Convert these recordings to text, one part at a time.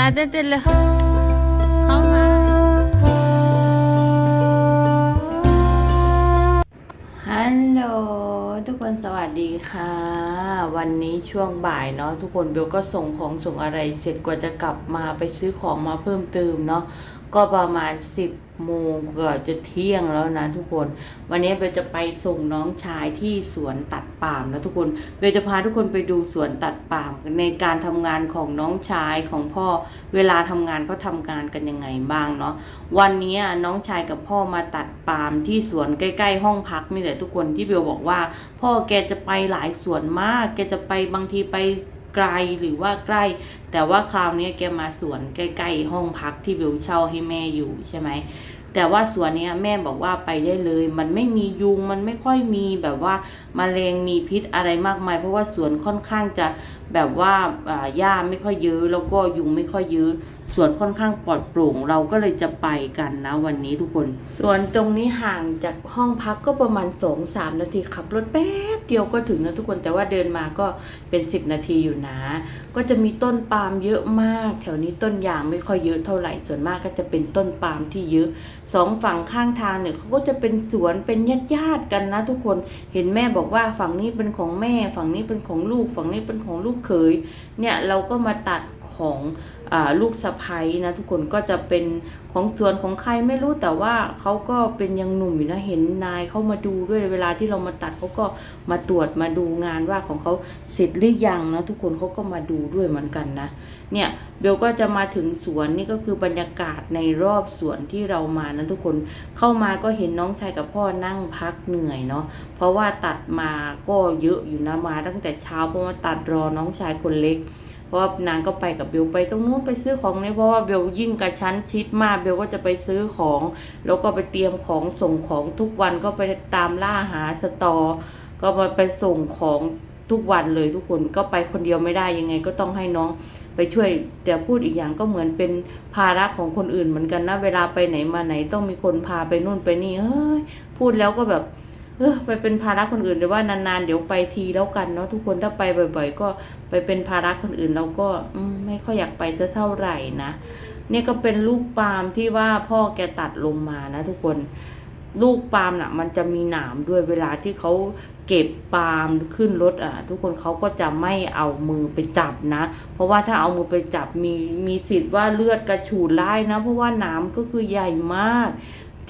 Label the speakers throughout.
Speaker 1: นะเต้นเลยเข้ามาฮัลโหลทุกคนสวัสดีค่ะ วันนี้ช่วงบ่ายเนาะทุกคนเบลก็ส่งของส่งอะไรเสร็จกว่าจะกลับมาไปซื้อของมาเพิ่มเติมเนาะ ก็ประมาณ10โมงเกือบจะเที่ยงแล้วนะทุกคน วันนี้เบลจะไปส่งน้องชายที่สวนตัดปามนะทุกคนเบลจะพาทุกคนไปดูสวนตัดปามในการทำงานของน้องชายของพ่อเวลาทำงานเขาทำงานกันยังไงบ้างเนาะวันนี้น้องชายกับพ่อมาตัดปามที่สวนใกล้ ๆ ห้องพักนี่แหละทุกคนที่เบลบอกว่า พ่อแกจะไปหลายสวนมาก แกจะไปบางทีไป ไกลหรือว่าใกล้ แต่ว่าคราวนี้แกมาสวนใกล้ๆห้องพักที่เบลเช่าให้แม่อยู่ใช่ไหมแต่ว่าสวนเนี้ยแม่บอกว่าไปได้เลย มันไม่มียุงมันไม่ค่อยมีแบบว่ามาแมลงมีพิษอะไรมากมาย เพราะว่าสวนค่อนข้างจะ แบบว่าอ่าหญ้าไม่ค่อยเยอะแล้วก็ยุงไม่ค่อยเยอะสวนค่อนข้างปลอดโปร่งเราก็เลยจะไปกันนะวันนี้ทุกคนส่วนตรงนี้ห่างจากห้องพักก็ประมาณสองสามนาทีขับรถแป๊บเดียวก็ถึงนะทุกคนแต่ว่าเดินมาก็เป็นสิบนาทีอยู่นะ ก็จะมีต้นปาล์มเยอะมาก แถวนี้ต้นยางไม่ค่อยเยอะเท่าไหร่ส่วนมากก็จะเป็นต้นปาล์มที่เยอะสองฝั่งข้างทางเนี่ยเขาก็จะเป็นสวนเป็นญาติญาติกันนะ ทุกคนเห็นแม่บอกว่าฝั่งนี้เป็นของแม่ ฝั่งนี้เป็นของลูก ฝั่งนี้เป็นของลูกเขยเนี่ยเราก็มาตัดของอลูกสะพ้ยนะทุกคนก็จะเป็นของสวนของใครไม่รู้แต่ว่าเขาก็เป็นยังหนุ่มอยู่นะเห็นนายเขามาดูด้วยเวลาที่เรามาตัดเขาก็มาตรวจมาดูงานว่าของเขาเสร็จหรือยังนะทุกคนเขาก็มาดูด้วยเหมือนกันนะเนี่ย เบลก็จะมาถึงสวนนี่ก็คือบรรยากาศในรอบสวนที่เรามานะทุกคนเข้ามาก็เห็นน้องชายกับพ่อนั่งพักเหนื่อยเนาะเพราะว่าตัดมาก็เยอะอยู่นะมาตั้งแต่เช้าเพราะว่าตัดรอน้องชายคนเล็กเพราะว่านางก็ไปกับเบลไปตรงนู้นไปซื้อของเนี่ยเพราะว่าเบลยิ่งกระชั้นชิดมากเบลก็จะไปซื้อของ แล้วก็ไปเตรียมของส่งของทุกวันก็ไปตามล่าหาสตอ ก็มาไปส่งของ ทุกวันเลยทุกคนก็ไปคนเดียวไม่ได้ยังไงก็ต้องให้น้องไปช่วย แต่พูดอีกอย่างก็เหมือนเป็นภาระของคนอื่นเหมือนกันนะเวลาไปไหนมาไหนต้องมีคนพาไปนู่นไปนี่เฮ้ยพูดแล้วก็แบบเออไปเป็นภาระคนอื่นเดี๋ยวว่านานๆเดี๋ยวไปทีแล้วกันเนาะทุกคนถ้าไปบ่อย ๆ ก็ไปเป็นภาระคนอื่นเราก็ไม่ค่อยอยากไปสักเท่าไหร่นะเนี่ยก็เป็นลูกปาล์มที่ว่าพ่อแกตัดลงมานะทุกคน ลูกปาล์มน่ะ มันจะมีหนามด้วยเวลาที่เขาเก็บปาล์มขึ้นรถอะ ทุกคนเขาก็จะไม่เอามือไปจับนะ เพราะว่าถ้าเอามือไปจับมีมีสิทธิ์ว่าเลือดกระฉูดไล่นะ เพราะว่าหนามก็คือใหญ่มาก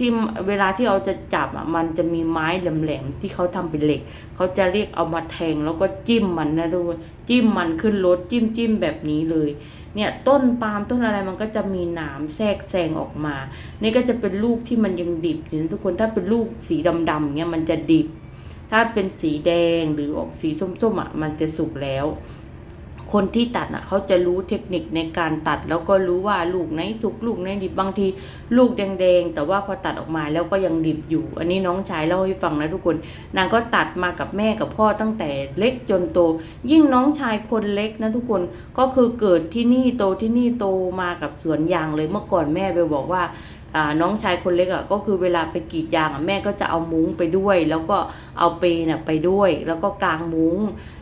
Speaker 1: ที่เวลาที่เราจะจับอะมันจะมีไม้แหลมๆที่เขาทำเป็นเหล็กเขาจะเรียกเอามาแทงแล้วก็จิ้มมันนะดูจิ้มมันขึ้นรถจิ้มจิ้มแบบนี้เลย เนี่ยต้นปาล์มต้นอะไรมันก็จะมีหนามแทรกแซงออกมา นี่ก็จะเป็นลูกที่มันยังดิบอยู่นทุกคนถ้าเป็นลูกสีดำๆเนี่ยมันจะดิบ ถ้าเป็นสีแดงหรือออกสีส้มๆอะมันจะสุกแล้ว คนที่ตัดอะเขาจะรู้เทคนิคในการตัด แล้วก็รู้ว่าลูกไหนสุกลูกไหนดิบบางที ลูกแดงๆ แต่ว่าพอตัดออกมาแล้วก็ยังดิบอยู่ อันนี้น้องชายเล่าให้ฟังนะทุกคน นางก็ตัดมากับแม่กับพ่อตั้งแต่เล็กจนโต ยิ่งน้องชายคนเล็กนะทุกคนก็คือเกิดที่นี่โตที่นี่โตมากับสวนยางเลยเมื่อก่อนแม่ไปบอกว่า น้องชายคนเล็กอะก็คือเวลาไปกรีดยางอะแม่ก็จะเอามุ้งไปด้วย แล้วก็เอาเปเนี่ยไปด้วย แล้วก็กางมุ้ง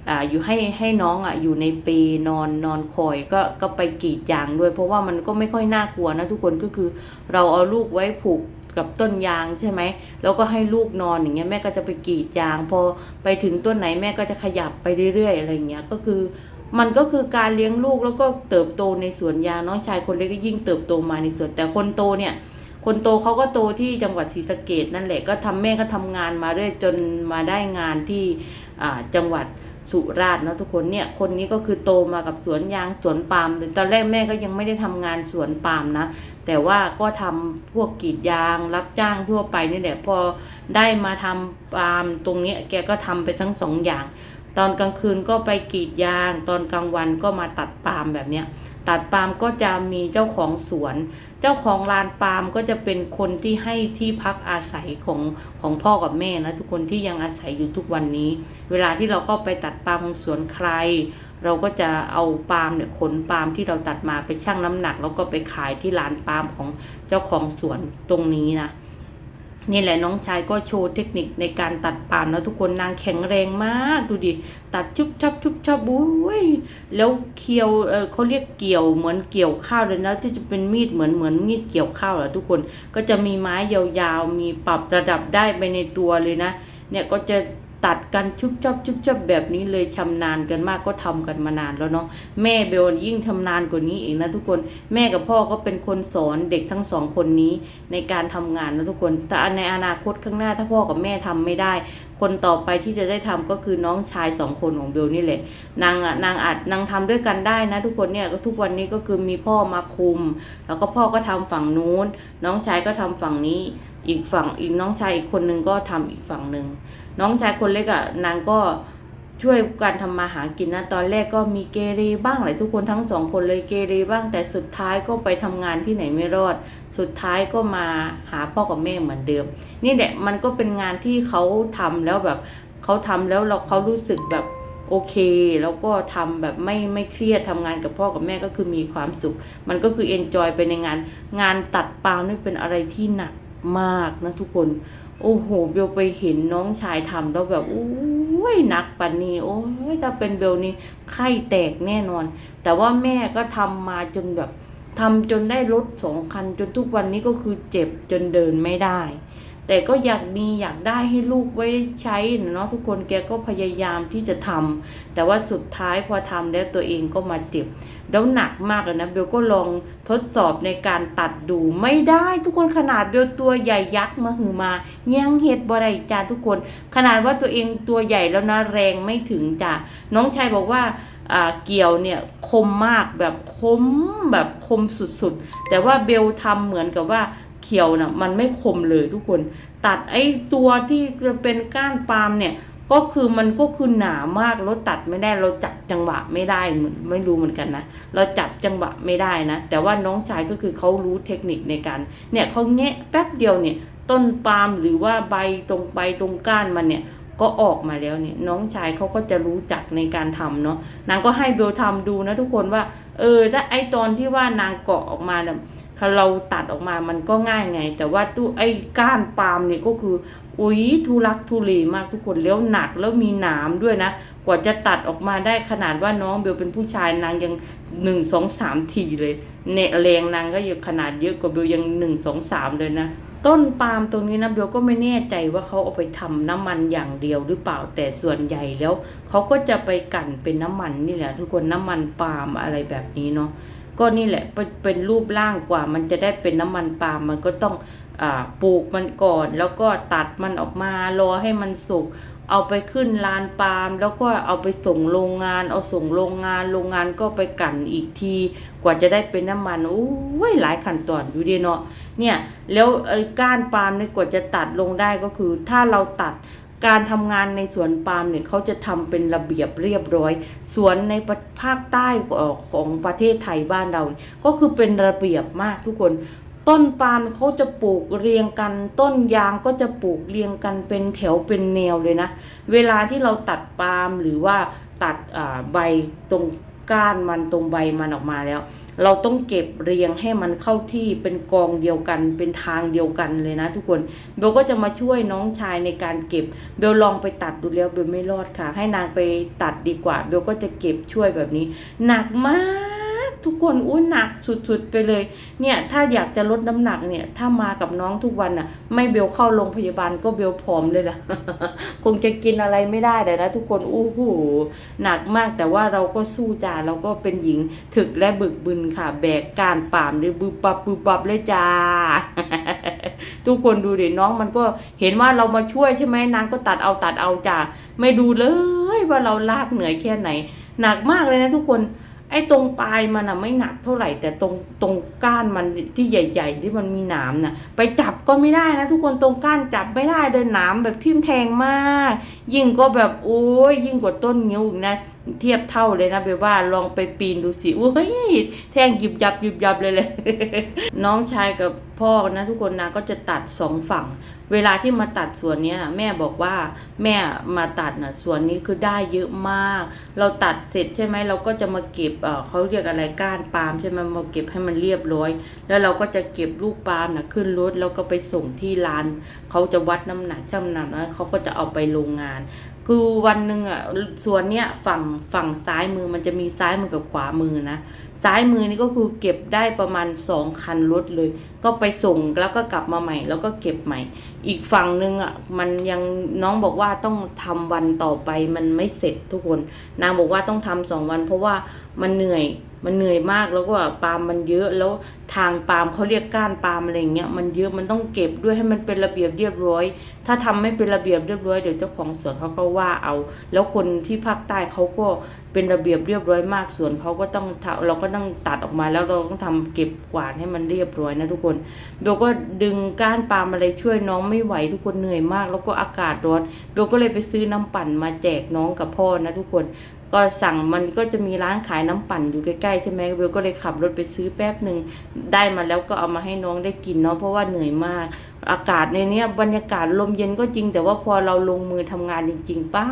Speaker 1: อ่าอยู่ให้ให้น้องอะอยู่ในเปนอนนอนคอยก็ก็ไปกรีดยางด้วย เพราะว่ามันก็ไม่ค่อยน่ากลัวนะทุกคนก็คือเราเอาลูกไว้ผูกกับต้นยางใช่ไหม แล้วก็ให้ลูกนอนอย่างเงี้ยแม่ก็จะไปกรีดยาง พอไปถึงต้นไหนแม่ก็จะขยับไปเรื่อยๆอะไรเงี้ยก็คือ มันก็คือการเลี้ยงลูกแล้วก็เติบโตในสวนยางน้องชายคนเล็กก็ยิ่งเติบโตมาในสวนแต่คนโตเนี่ย คนโตเขาก็โตที่จังหวัดศรีสะเกดนั่นแหละก็ทำแม่ก็ทำงานมาเรื่อยจนมาได้งานที่จังหวัดสุราษฎร์เนะทุกคนเนี่ยคนนี้ก็คือโตมากับสวนยางสวนปาล์มตอนแรกแม่ก็ยังไม่ได้ทำงานสวนปาล์มนะ แต่ว่าก็ทำพวกกรีดยางรับจ้างทั่วไปนี่แหละพอได้มาทำปาล์มตรงเนี้ยแกก็ทำไปทั้งสองอย่าง ตอนกลางคืนก็ไปกรีดยาง ตอนกลางวันก็มาตัดปาล์มแบบเนี้ยตัดปาล์มก็จะมีเจ้าของสวน เจ้าของลานปาล์มก็จะเป็นคนที่ให้ที่พักอาศัยของของพ่อกับแม่นะทุกคนที่ยังอาศัยอยู่ทุกวันนี้ เวลาที่เราเข้าไปตัดปาล์มของสวนใคร เราก็จะเอาปาล์มเนี่ยขนปาล์มที่เราตัดมาไปชั่งน้ำหนัก แล้วก็ไปขายที่ลานปาล์มของเจ้าของสวนตรงนี้นะ นี่แหละน้องชายก็โชว์เทคนิคในการตัดปาล์มแล้วทุกคนนางแข็งแรงมากดูดิตัดชุบชับชุบชับบุ้ยแล้วเคียวเออเขาเรียกเกี่ยวเหมือนเกี่ยวข้าวเลยนะที่จะเป็นมีดเหมือนเหมือนมีดเกี่ยวข้าวแหละทุกคนก็จะมีไม้ยาวๆมีปรับระดับได้ไปในตัวเลยนะ เนี่ยก็จะ ตัดกันชุบชับชุบชับแบบนี้เลยชำนาญกันมากก็ทำกันมานานแล้วเนาะแม่เบลยิ่งชำนาญกว่านี้อีกนะทุกคนแม่กับพ่อก็เป็นคนสอนเด็กทั้งสองคนนี้ในการทำงานนะทุกคนแต่ในอนาคตข้างหน้าถ้าพ่อกับแม่ทำไม่ได้ คนต่อไปที่จะได้ทำก็คือน้องชายสองคนของเบลนี่แหละนางอะนางอาจนางทำด้วยกันได้นะ ทุกคนเนี่ยก็ทุกวันนี้ก็คือมีพ่อมาคุม แล้วก็พ่อก็ทำฝั่งนู้น น้องชายก็ทำฝั่งนี้ อีกฝั่งอีกน้องชายอีกคนนึงก็ทำอีกฝั่งหนึ่ง น้องชายคนเล็กอะ่ะนางก็ช่วยการทำมาหากินนะตอนแรกก็มีเกเรบ้างแหละทุกคนทั้งสองคนเลยเกเรบ้างแต่สุดท้ายก็ไปทำงานที่ไหนไม่รอด สุดท้ายก็มาหาพ่อกับแม่เหมือนเดิม นี่แหละมันก็เป็นงานที่เขาทำแล้วแบบเขาทำแล้วเราเขารู้สึกแบบโอเค แล้วก็ทำแบบไม่ไม่เครียดทำงานกับพ่อกับแม่ก็คือมีความสุข มันก็คือเอนจอยไปในงาน งานตัดปาล์มนี่เป็นอะไรที่หนักมากนะทุกคน โอ้โห เบลไปเห็นน้องชายทำแล้วแบบโอ้ยหนักปันนี้โอ้ยถ้าเป็นเบลนี่ไข้แตกแน่นอน แต่ว่าแม่ก็ทำมาจนแบบทำจนได้รถสองคันจนทุกวันนี้ก็คือเจ็บจนเดินไม่ได้ แต่ก็อยากมีอยากได้ให้ลูกไว้ใช้นะเนาะทุกคนแกก็พยายามที่จะทำแต่ว่าสุดท้ายพอทำแล้วตัวเองก็มาเจ็บแล้วหนักมากเลยนะเบลก็ลองทดสอบในการตัดดูไม่ได้ทุกคนขนาดเบลตัวใหญ่ยักษ์มาหือมายังเห็ดบ่ได้จ้าทุกคน ขนาดว่าตัวเองตัวใหญ่แล้วนะแรงไม่ถึงจ้าน้องชายบอกว่าอ่าเกี่ยวเนี่ยคมมากแบบคมแบบคมสุดๆ แต่ว่าเบลทำเหมือนกับว่า เขียวน่ะมันไม่คมเลยทุกคน ตัดไอ้ตัวที่เป็นก้านปาล์มเนี่ยก็คือมันก็คือหนามากเราตัดไม่ได้เราจับจังหวะไม่ได้เหมือนไม่รู้เหมือนกันนะเราจับจังหวะไม่ได้นะ แต่ว่าน้องชายก็คือเขารู้เทคนิคในการเนี่ยเขาแงะแป๊บเดียวเนี่ยต้นปาล์มหรือว่าใบตรงใบตรงก้านมันเนี่ยก็ออกมาแล้วเนี่ยน้องชายเขาก็จะรู้จักในการทำเนาะนางก็ให้เบลทำดูนะทุกคนว่า เออถ้าไอตอนที่ว่านางเกาะออกมาเนี่ย ถ้าเราตัดออกมามันก็ง่ายไง แต่ว่าตู้ไอ้ก้านปาล์มเนี่ยก็คืออุ้ยทุลักทุเลมากทุกคนแล้วหนักแล้วมีหนามด้วยนะ กว่าจะตัดออกมาได้ขนาดว่าน้องเบลเป็นผู้ชายนางยังหนึ่งสองสามทีเลยเนี่ยแรงนางก็ยังขนาดเยอะกว่าเบลยังหนึ่งสองสามเลยนะต้นปาล์มตรงนี้นะเบลก็ไม่แน่ใจว่าเขาเอาไปทำน้ำมันอย่างเดียวหรือเปล่าแต่ส่วนใหญ่แล้วเขาก็จะไปกั่นเป็นน้ำมันนี่แหละ ทุกคนน้ำมันปาล์มอะไรแบบนี้เนาะ ก็นี่แหละเป็นรูปร่างกว่า มันจะได้เป็นน้ำมันปาล์มมันก็ต้องอปลูกมันก่อน แล้วก็ตัดมันออกมารอให้มันสุกเอาไปขึ้นลานปาล์มแล้วก็เอาไปส่งโรงงาน เอาส่งโรงงานโรงงานก็ไปกั่นอีกที กว่าจะได้เป็นน้ำมันโอ้ยหลายขั้นตอนอยู่ดีเนาะเนี่ยแล้วก้านปาล์มเนี่ยกว่าจะตัดลงได้ก็คือ ถ้าเราตัด การทำงานในสวนปาล์มเนี่ยเขาจะทำเป็นระเบียบเรียบร้อย สวนในภาคใต้ของประเทศไทยบ้านเรา ก็คือเป็นระเบียบมากทุกคน ต้นปาล์มเขาจะปลูกเรียงกัน ต้นยางก็จะปลูกเรียงกันเป็นแถวเป็นแนวเลยนะ เวลาที่เราตัดปาล์มหรือว่าตัดใบตรงก้านมันตรงใบมันออกมาแล้ว เราต้องเก็บเรียงให้มันเข้าที่เป็นกองเดียวกัน เป็นทางเดียวกันเลยนะ ทุกคนเบลก็จะมาช่วยน้องชายในการเก็บ เบลลองไปตัดดูแล้วเบลไม่รอดค่ะ ให้นางไปตัดดีกว่า เบลก็จะเก็บช่วยแบบนี้ หนักมาก ทุกคนอุ้ยหนักสุดๆไปเลย เนี่ยถ้าอยากจะลดน้ำหนักเนี่ย ถ้ามากับน้องทุกวันน่ะ ไม่เบลเข้าโรงพยาบาลก็เบลผอมเลยล่ะ คงจะกินอะไรไม่ได้เลยนะทุกคนอู้หูหนักมากแต่ว่าเราก็สู้จ้าเราก็เป็นหญิงถึกและบึกบึนค่ะ แบกการป่ามหรือบึบปับบึบปับเลยจ้าทุกคนดูดิน้องมันก็เห็นว่าเรามาช่วยใช่ไหมนางก็ตัดเอาตัดเอาจ้าไม่ดูเลยว่าเราลากเหนื่อยแค่ไหน หนักมากเลยนะทุกคน ไอ้ตรงปลายมันอะไม่หนักเท่าไหร่ แต่ตรงตรงก้านมันที่ใหญ่ ๆ ที่มันมีหนามน่ะไปจับก็ไม่ได้นะทุกคนตรงก้านจับไม่ได้เดินหนามแบบทิ่มแทงมาก ยิ่งก็แบบโอ้ยยิ่งกว่าต้นงิ้วอีกนะ เทียบเท่าเลยนะเบลว่าลองไปปีนดูสิอุ้ยแท่งหยิบยับหยิบยับเลยเลย น้องชายกับพ่อนะทุกคนนะก็จะตัดสองฝั่ง เวลาที่มาตัดสวนนี้นะแม่บอกว่าแม่มาตัดนะสวนนี้คือได้เยอะมาก เราตัดเสร็จใช่ไหมเราก็จะมาเก็บเออเขาเรียกอะไรก้านปาล์มใช่ไหมมาเก็บให้มันเรียบร้อย แล้วเราก็จะเก็บลูกปาล์มนะขึ้นรถแล้วก็ไปส่งที่ร้านเขาจะวัดน้ำหนักช่ำหนักแล้วเขาก็จะเอาไปโรงงาน คือวันหนึ่งอะส่วนเนี้ยฝั่งฝั่งซ้ายมือมันจะมีซ้ายมือกับขวามือนะซ้ายมือนี่ก็คือเก็บได้ประมาณสองคันรถเลย ก็ไปส่งแล้วก็กลับมาใหม่ แล้วก็เก็บใหม่ อีกฝั่งหนึ่งอะมันยังน้องบอกว่าต้องทำวันต่อไปมันไม่เสร็จทุกคน นางบอกว่าต้องทำสองวัน เพราะว่ามันเหนื่อย มันเหนื่อยมากแล้วก็ปาล์มมันเยอะแล้วทางปาล์มเขาเรียกก้านปาล์มอะไรอย่างเงี้ยมันเยอะมันต้องเก็บด้วยให้มันเป็นระเบียบเรียบร้อย ถ้าทำไม่เป็นระเบียบเรียบร้อยเดี๋ยวเจ้าของสวนเขาก็ว่าเอา แล้วคนที่ภาคใต้เขาก็เป็นระเบียบเรียบร้อยมากสวนเขาก็ต้องทำเราก็ต้องตัดออกมาแล้วเราต้องทำเก็บกวาดให้มันเรียบร้อยนะทุกคนเบลก็ดึงก้านปาล์มอะไรช่วยน้องไม่ไหวทุกคนเหนื่อยมาก แล้วก็อากาศร้อนเบลก็เลยไปซื้อน้ำปั่นมาแจกน้องกับพ่อนะทุกคน ก็สั่งมันก็จะมีร้านขายน้ำปั่นอยู่ใกล้ๆใช่ไหมเบลก็เลยขับรถไปซื้อแป๊บหนึ่งได้มาแล้วก็เอามาให้น้องได้กินเนาะเพราะว่าเหนื่อยมาก อากาศในเนี้ยบรรยากาศลมเย็นก็จริง แต่ว่าพอเราลงมือทำงานจริง ๆป้า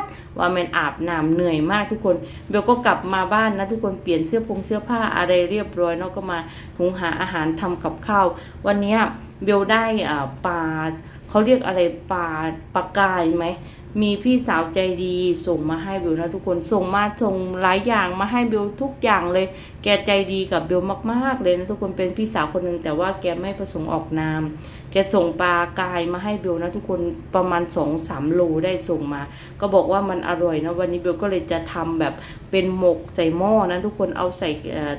Speaker 1: ดว่ามันอาบน้ำเหนื่อยมากทุกคนเบลก็กลับมาบ้านนะทุกคนเปลี่ยนเสื้อผงเสื้อผ้าอะไรเรียบร้อยเนาะก็มาหุงหาอาหารทำกับข้าววันเนี้ยเบลได้อ่าปลา เขาเรียกอะไรปลาปลากายไหมมีพี่สาวใจดีส่งมาให้เบลนะทุกคนส่งมาส่งหลายอย่างมาให้เบลทุกอย่างเลย แกใจดีกับเบลมากๆเลยนะทุกคนเป็นพี่สาวคนหนึ่งแต่ว่าแกไม่ประสงค์ออกนาม แกส่งปลากายมาให้เบลนะทุกคนประมาณสองสามโลได้ส่งมา ก็บอกว่ามันอร่อยนะวันนี้เบลก็เลยจะทำแบบเป็นหมกใส่หม้อนะทุกคนเอาใส่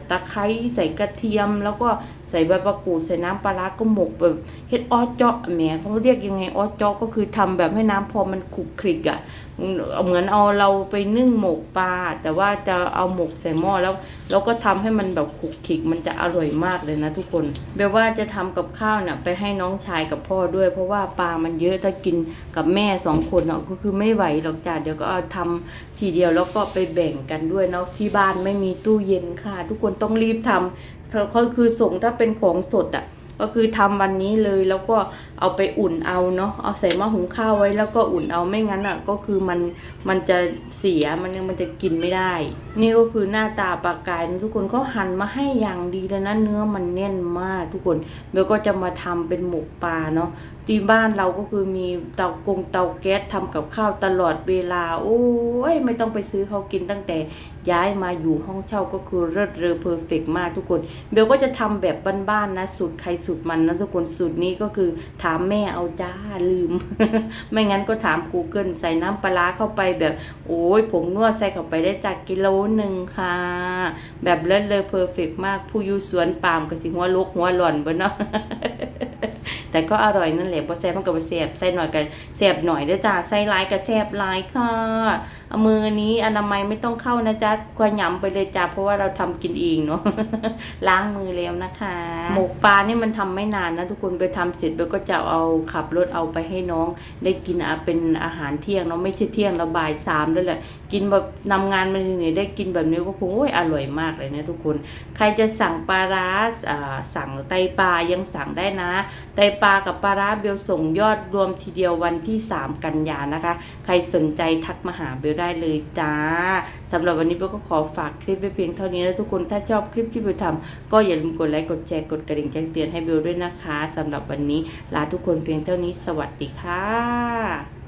Speaker 1: ตะไคร้ใส่กระเทียมแล้วก็ ใส่ใบมะกรูดใส่น้ำปลาร้าก็หมกแบบเฮ็ดออเจาะแหมเขาเรียกยังไงออเจาะก็คือทำแบบให้น้ำพอมันขลุกคลิกอะ่ะเหมือนเอาเราไปนึ่งหมกปลาแต่ว่าจะเอาหมกใส่หม้อแล้วแล้วก็ทำให้มันแบบขลุกคลิกมันจะอร่อยมากเลยนะทุกคนแปลว่าจะทำกับข้าวเนี่ยไปให้น้องชายกับพ่อด้วย เพราะว่าปลามันเยอะถ้ากินกับแม่สองคนเนาะก็คือไม่ไหวหรอกจ้ะเดี๋ยวก็เอาทำ ทีเดียวแล้วก็ไปแบ่งกันด้วยเนาะที่บ้านไม่มีตู้เย็นค่ะ ทุกคนต้องรีบทำเขาเขาคือส่งถ้าเป็นของสดอะก็คือทำวันนี้เลยแล้วก็เอาไปอุ่นเอาเนาะเอาใส่หม้อหุงข้าวไว้แล้วก็อุ่นเอาไม่งั้นอะก็คือมันมันจะเสียมันมันจะกินไม่ได้ นี่ก็คือหน้าตาปลากายนะทุกคนเขาหั่นมาให้อย่างดีเลยนะเนื้อมันแน่นมากทุกคนเบลก็จะมาทำเป็นหมกปลาเนาะที่บ้านเราก็คือมีเตากงเตาแก๊สทำกับข้าวตลอดเวลา โอ้ยไม่ต้องไปซื้อเขากินตั้งแต่ย้ายมาอยู่ห้องเช่าก็คือเลิศเรอเพอร์เฟกมากทุกคน เบลก็จะทำแบบบ้านๆนะสูตรใครสูตรมันนะทุกคนสูตรนี้ก็คือถามแม่เอาจ้าลืม ไม่งั้นก็ถาม Google ใส่น้ำปลาร้าเข้าไปแบบ โอ้ยผงนวดใส่เข้าไปได้จากกิโลหนึ่งค่ะ แบบเลิศเลอเพอร์เฟกมากผู้อยู่สวนปาล์มกับสิหัวลกหัวหล่อนบนเนาะ แต่ก็อร่อยนั่นแหละพอแซ่บมันก็บ่แซ่บใส่หน่อยกับแซ่บหน่อยเด้อจ้าใส่หลายก็แซ่บหลายค่ะ มือนี้อนามัยไม่ต้องเข้านะจ๊ะควรยำไปเลยจ้าเพราะว่าเราทำกินเองเนาะล้างมือแล้วนะคะ หมกปลานี่มันทำไม่นานนะทุกคนไปทำเสร็จเบลก็จะเอาขับรถเอาไปให้น้อง ได้กินอะเป็นอาหารเที่ยงเนาะไม่ใช่เที่ยงเราบ่ายสามแล้วแหละกินแบบนำงานมาเหนื่อยได้กินแบบนี้ก็คงโอ้ยอร่อยมากเลยนะทุกคน ใครจะสั่งปลาร้าอ่าสั่งไตปลายังสั่งได้นะ ไตปลากับปลาร้าเบลส่งยอดรวมทีเดียววันที่ 3 กันยานะคะ ใครสนใจทักมาหาเบลได้เลยจ้าสำหรับวันนี้เบลก็ขอฝากคลิปไว้เพียงเท่านี้นะทุกคนถ้าชอบคลิปที่เบลทำก็อย่าลืมกดไลค์กดแชร์กดกระดิ่งแจ้งเตือนให้เบลด้วยนะคะสำหรับวันนี้ลาทุกคนเพียงเท่านี้สวัสดีค่ะ